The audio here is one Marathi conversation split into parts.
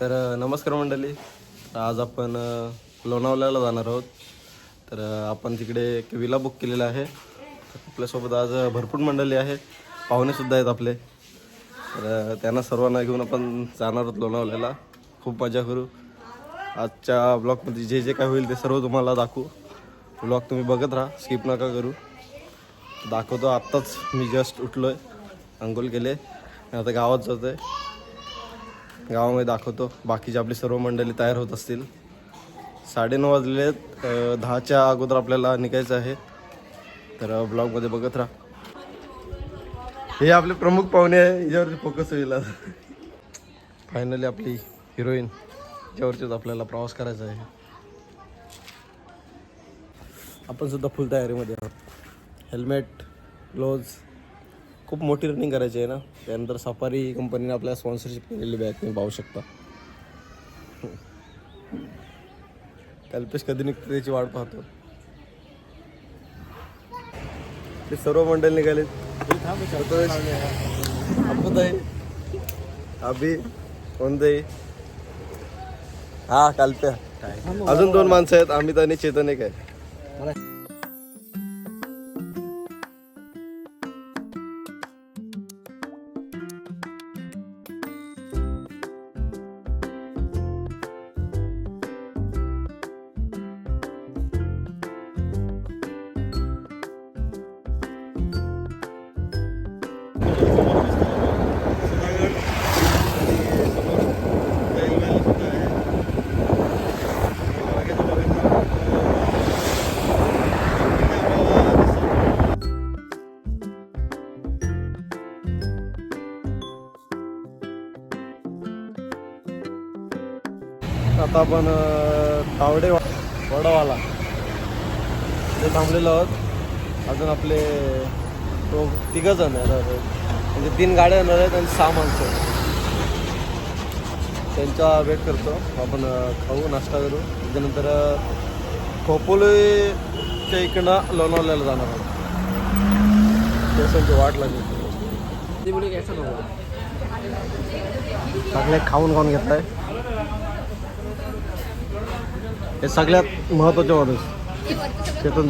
तर नमस्कार मंडळी. आज आपण लोणावल्याला लोणावळ्याला जाणार आहोत. तर आपण तिकडे एक विला बुक केलेला आहे. आपल्यासोबत आज भरपूर मंडळी आहे पाहुणेसुद्धा आहेत आपले. तर त्यांना सर्वांना घेऊन आपण जाणार आहोत लोणावळ्याला. खूप मजा करू. आजच्या ब्लॉगमध्ये जे जे काय होईल ते सर्व तुम्हाला दाखवू. ब्लॉग तुम्ही बघत राहा. स्किप नका करू. दाखवतो आत्ताच मी जस्ट उठलो आहे अंघोल केले आता गावात जातो आहे गावामध्ये दाखवतो. बाकीचे आपली सर्व मंडळी तयार होत असतील. साडेनऊ वाजले दहाच्या अगोदर आपल्याला निघायचं आहे. तर ब्लॉगमध्ये बघत राहा. हे आपले प्रमुख पाहुणे आहे. याच्यावरती फोकस होईल फायनली आपली हिरोईन ज्यावरतीच आपल्याला प्रवास करायचा आहे. आपण सुद्धा फुल तयारीमध्ये आहोत. हेल्मेट ग्लोव्ज खूप मोठी रनिंग करायची आहे ना. त्यानंतर सफारी कंपनीने आपल्याला स्पॉन्सरशिप केलेली बॅग तुम्ही पाहू शकता. कल्पेश कधी निघते त्याची वाट पाहतो. ते सर्व मंडळ निघाले अभि कोणते हा कालप्या. अजून दोन माणसं आहेत अमित आणि चेतन एक आहे. आता आपण तावडे वडावाला. ते थांबलेलो आहोत. अजून आपले तो तिघ जण येणार आहेत. म्हणजे तीन गाड्या येणार आहेत आणि सहा माणसं. त्यांचा वेट करतो. आपण खाऊ नाश्ता करू. त्याच्यानंतर खोपोलीच्या इकडनं लोणावल्याला जाणार आहोत. स्टेशनची वाट लागली. सगळे खाऊन खाऊन घेतलाय हे सगळ्यात महत्त्वाचे माणूस चेतन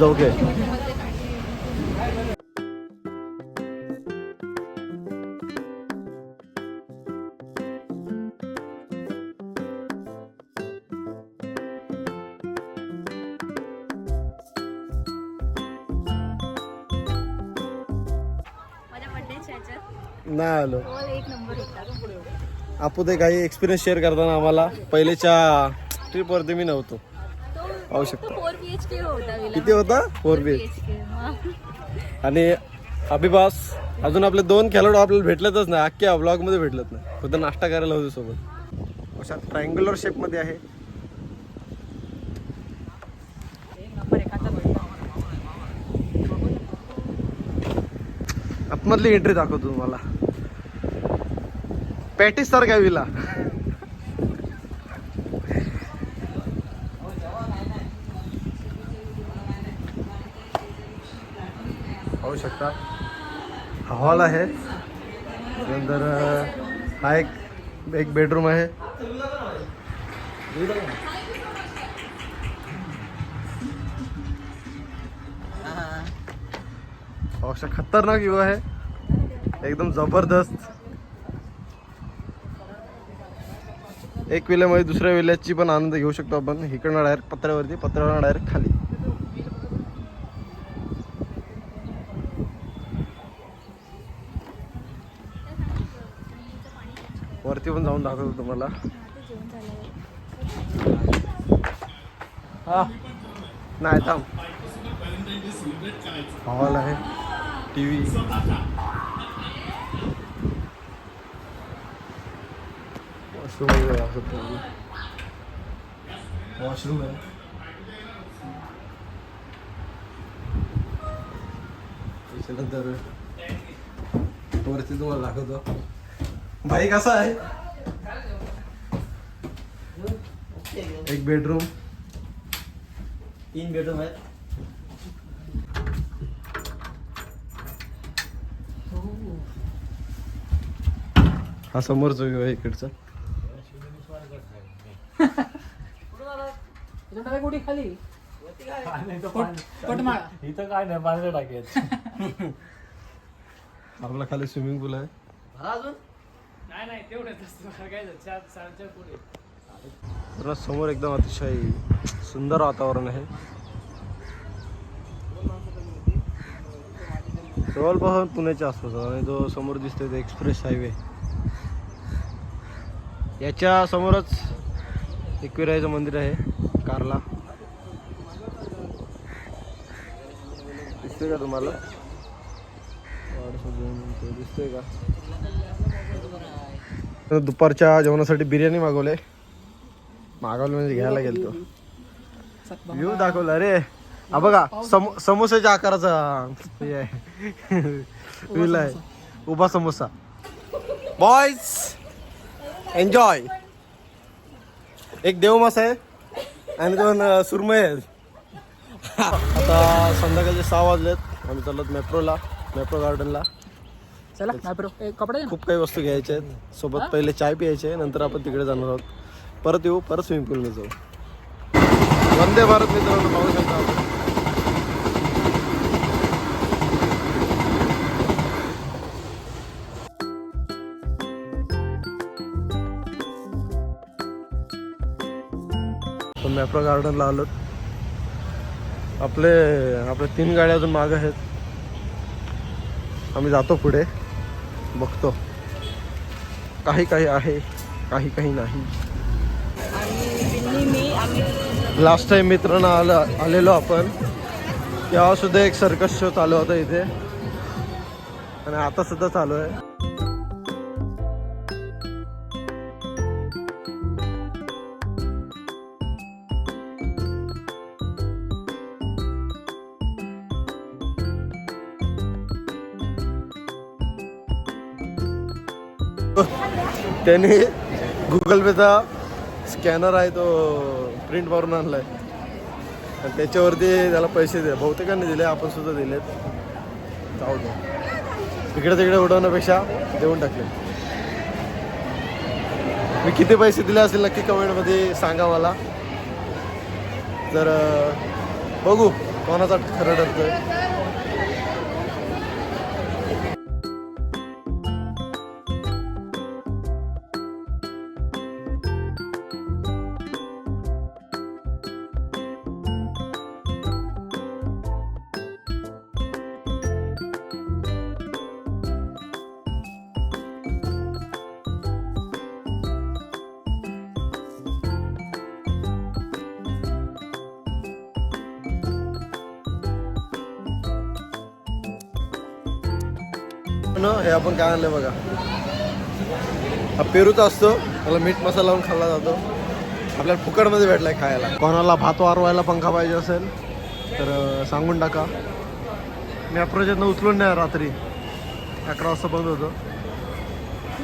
बर्थडेच्या ह्याच्यात नाही आलो. आपू ते काही एक्सपिरियन्स शेअर करताना आम्हाला. पहिलेच्या ट्रिपवरती मी नव्हतो. पाहू शकता. फोर बी एच के होता विला किती होता? Four B BHK. आणि अभिबास अजून आपले दोन खेळाडू आपल्याला भेटलेतच नाही. अख्ख्या ब्लॉगमध्ये भेटलेत नाही. फक्त नाश्ता करायला होते सोबत. अशा ट्रायंग्युलर शेपमध्ये आहे. आतमधली एंट्री दाखवतो तुम्हाला. पॅटीस सारखा विला? पाहू शकता. हा हॉल आहे. नंतर हा एक एक बेडरूम आहे. अशा खतरनाक व्ह्यू आहे. एकदम जबरदस्त. एक विल्यामध्ये दुसऱ्या विल्याची पण आनंद घेऊ शकतो आपण. इकडनं डायरेक्ट पत्र्यावरती पत्र्यावर डायरेक्ट खाली. लावून दाखवतो तुम्हाला. हा. नाही थांब. हॉल आहे. टी व्ही वॉशरूम वगैरे वॉशरूम आहे. त्याच्यानंतर वरती तुम्हाला दाखवतो. भाई कसा आहे? एक बेडरूम तीन बेडरूम आहेत. हा समोरचा व्ह्यू आहे इकडचा. उडी खाली पटमाळा इथं काय नाही बांधलं टाकेल आपला खाली स्विमिंग पूल आहे नाही नाही तेवढंच असतं काय चार साडेचार पुढे. तर समोर एकदम अतिशय सुंदर वातावरण आहे. जवळपास पुण्याच्या आसपास आणि जो समोर दिसतोय तो एक्सप्रेस हायवे. याच्या समोरच एकविरायचं मंदिर आहे कारला. दिसतोय का तुम्हाला? दिसतोय का? दुपारच्या जेवणासाठी बिर्याणी मागवले मागवलं म्हणजे घ्यायला गेलतो. व्ह्यू दाखवला रे. हा बघा सम समोसाच्या आकाराचा आहे. उभा समोसा. बॉयज एन्जॉय एक देव मासा आहे आणि दोन अं, सुरमई आहेत आता संध्याकाळचे सहा वाजलेत. आम्ही चाललो मेट्रोला मेट्रो गार्डनला. चला बरो कपडे. खूप काही वस्तू घ्यायच्या आहेत. सोबत पहिले चाय प्यायचे नंतर आपण तिकडे जाणार आहोत. परत येऊ परत स्विमिंग पूलने जाऊ. वंदे भारत मित्रांनो पाहू शकता आपण. मॅप्रो गार्डनला आलो आपले आपले तीन गाड्या अजून माग आहेत. आम्ही जातो पुढे. बघतो. काही काही आहे काही काही नाही. लास्ट टाइम मित्रांनो आलं आलेलो आपण. तेव्हा सुद्धा एक सर्कस शो चालू होता इथे. आणि आता सुद्धा चालू आहे. त्याने गुगल पेचा स्कॅनर आहे तो प्रिंट मारून आहे आणि त्याच्यावरती त्याला पैसे दिले. बहुतेकांनी दिले आपण सुद्धा दिलेत. जाऊ दे. इकडे तिकडे उडवण्यापेक्षा देऊन टाकले. मी किती पैसे दिले असेल नक्की कमेंटमध्ये सांगा मला. तर बघू कोणाचा खरं ठरतोय पूर्ण हे आपण काय आणलंय बघा. हा पेरूचा असतो. त्याला मीठ मसाला लावून खाल्ला जातो. आपल्याला फुकटमध्ये भेटलाय खायला. कोणाला भात वारवायला पंखा पाहिजे असेल तर सांगून टाका. मी अप्रोजेतनं उचलून नाही रात्री. अकरा वाजता बंद होतो.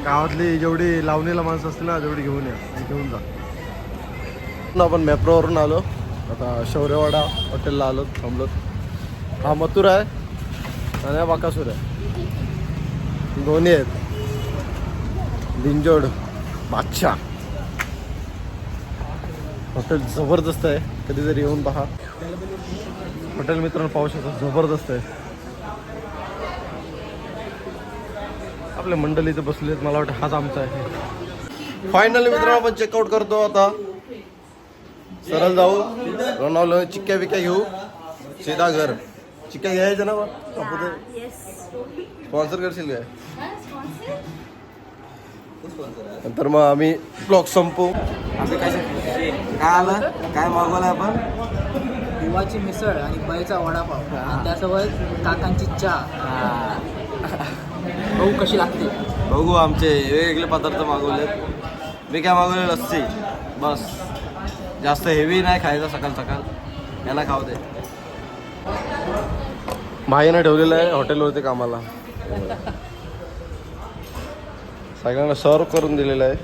गावातली जेवढी लावणीला माणसं असतील ना तेवढी घेऊन या घेऊन जा. ना आपण मेप्रोवरून आलो. आता शौर्यवाडा हॉटेलला आलो थांबलो. हा मथुर आहे आणि हा बाकासूर आहे. दोन्ही आहेत. लिंजोड बादशाह. हॉटेल जबरदस्त आहे. कधीतरी येऊन पहा. हॉटेल मित्रांनो पाहू शकतो जबरदस्त आहे. आपल्या मंडळीचे बसलेत मला वाटतं हाच आमचा आहे. फायनली मित्रांनो आपण चेकआउट करतो आता. सरळ जाऊ. लोणावलं चिक्क्या बिक्या घेऊ. सीधा घर चिक्क्या घ्यायच्या ना स्पॉन्सर करशील काय? नंतर मग आम्ही ब्लॉग संपू काय आलं? काय मागवलं आपण? हिवाची मिसळ आणि बैचा वडापाव. आणि त्यासोबत काकांची चहा. बघू कशी लागते. बघू आमचे वेगवेगळे पदार्थ मागवलेत. मी काय मागवले लस्सी. बस. जास्त हेवी नाही खायचं सकाळ सकाळ. याला खाऊ दे. माईनं ठेवलेलं आहे हॉटेलवरती कामाला. सगळ्यांना सर्व करून दिलेलं आहे.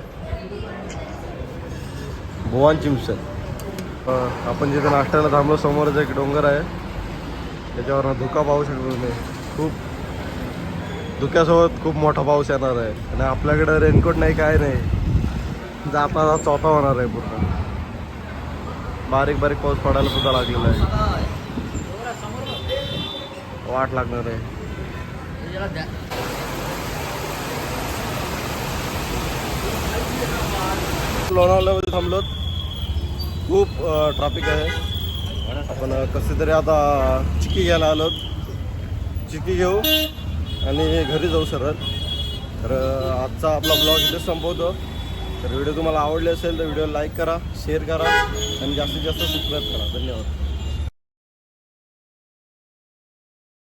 भुवान चिमसन आपण जिथे नाश्त्याला थांबलो समोरच एक डोंगर आहे. त्याच्यावर धुका पाहू शकतो तुम्ही खूप धुक्यासोबत खूप मोठा पाऊस येणार आहे. आणि आपल्याकडं रेनकोट नाही काय नाही. जाता चौथा होणार आहे पूर्ण. बारीक बारीक पाऊस पडायला सुद्धा लागलेला आहे. वाट लागणार आहे. लोणावळ्यामध्ये थांबलोत. खूप ट्रॅफिक आहे. आपण कसे तरी आता चिकी घ्यायला आलोत. चिकी घेऊ आणि घरी जाऊ सरळ. तर आजचा आपला ब्लॉग इथे संपवतो. तर व्हिडिओ तुम्हाला आवडले असेल तर व्हिडिओ लाईक करा शेअर करा आणि जास्तीत जास्त सबस्क्राईब करा. धन्यवाद.